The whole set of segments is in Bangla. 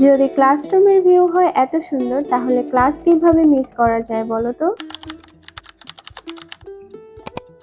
যদি ক্লাসরুমের ভিউ হয় এত সুন্দর, তাহলে ক্লাস কীভাবে মিস করা যায় বলো তো?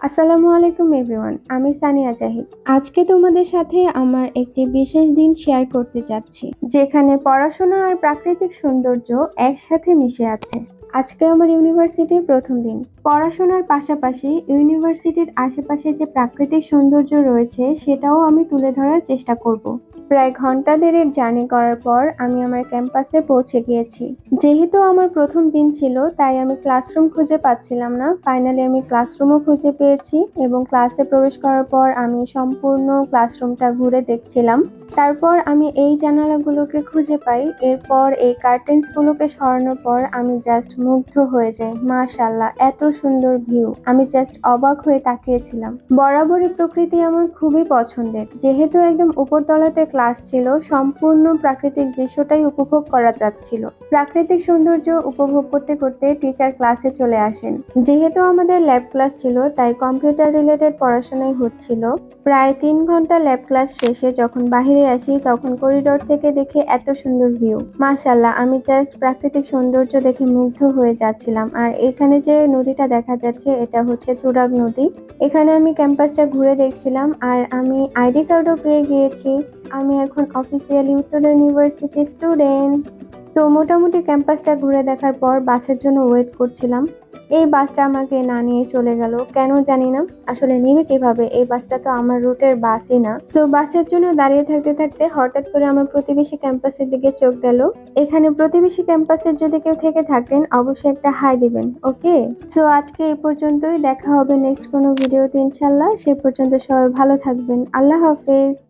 আসসালামু আলাইকুম, এভরিওয়ান। আমি সানিয়া জাহিদ। আজকে তোমাদের সাথে আমার একটি বিশেষ দিন শেয়ার করতে যাচ্ছি, যেখানে পড়াশোনা আর প্রাকৃতিক সৌন্দর্য একসাথে মিশে আছে। আজকে আমার ইউনিভার্সিটির প্রথম দিন। পড়াশোনার পাশাপাশি ইউনিভার্সিটির আশেপাশে যে প্রাকৃতিক সৌন্দর্য রয়েছে, সেটাও আমি তুলে ধরার চেষ্টা করব। প্রায় ঘণ্টা দেড়েক জার্নি করার পর আমি আমার ক্যাম্পাসে পৌঁছে গিয়েছি। যেহেতু আমার প্রথম দিন ছিল, তাই আমি ক্লাসরুম খুঁজে পাচ্ছিলাম না। ফাইনালি আমি ক্লাসরুমও খুঁজে পেয়েছি এবং ক্লাসে প্রবেশ করার পর আমি সম্পূর্ণ ক্লাসরুমটা ঘুরে দেখছিলাম। তারপর আমি এই জানালাগুলোকে খুঁজে পাই। এরপর এই কার্টেন্সগুলোকে সরানোর পর আমি জাস্ট মুগ্ধ হয়ে যাই। মাশাল্লাহ এত সুন্দর ভিউ আমি জাস্ট অবাক হয়ে তাকিয়েছিলাম। বরাবরই প্রকৃতি আমার খুবই পছন্দের। যেহেতু একদম উপরতলাতে ক্লাস ছিল, সম্পূর্ণ প্রাকৃতিক দৃশ্যটাই উপভোগ করা যাচ্ছিল। প্রাকৃতিক সৌন্দর্য উপভোগ করতে করতে টিচার ক্লাসে চলে আসেন। যেহেতু আমাদের ল্যাব ক্লাস ছিল, তাই কম্পিউটার রিলেটেড পড়াশোনাই হচ্ছিল। প্রায় তিন ঘণ্টা ল্যাব ক্লাস শেষে যখন বাহিরে আসি, তখন করিডোর থেকে দেখে এত সুন্দর ভিউ মাশাল্লাহ আমি জাস্ট প্রাকৃতিক সৌন্দর্য দেখে মুগ্ধ হয়ে যাচ্ছিলাম। আর এখানে যে নদীটা দেখা যাচ্ছে, এটা হচ্ছে তুরাগ নদী। এখানে আমি ক্যাম্পাসটা ঘুরে দেখছিলাম, আর আমি আইডি কার্ডও পেয়ে গিয়েছি। আমি এখন অফিসিয়ালি উত্তর ইউনিভার্সিটির স্টুডেন্ট তো মোটামুটি ক্যাম্পাসটা ঘুরে দেখার পর বাসের জন্য ওয়েট করছিলাম। এই বাসটা আমাকে না নিয়ে চলে গেল। কেন জানি না। আসলে নিবে কীভাবে? এই বাসটা তো আমার রুটের বাসই না। তো বাসের জন্য দাঁড়িয়ে থাকতে থাকতে হঠাৎ করে আমার প্রতিবেশী ক্যাম্পাসের দিকে চোখ গেল। এখানে প্রতিবেশী ক্যাম্পাসের যদি কেউ থেকে থাকেন, অবশ্যই একটা হাই দিবেন ওকে সো আজকে এই পর্যন্তই। দেখা হবে নেক্সট কোনো ভিডিওতে ইনশাল্লাহ সে পর্যন্ত সবাই ভালো থাকবেন। আল্লাহ হাফেজ।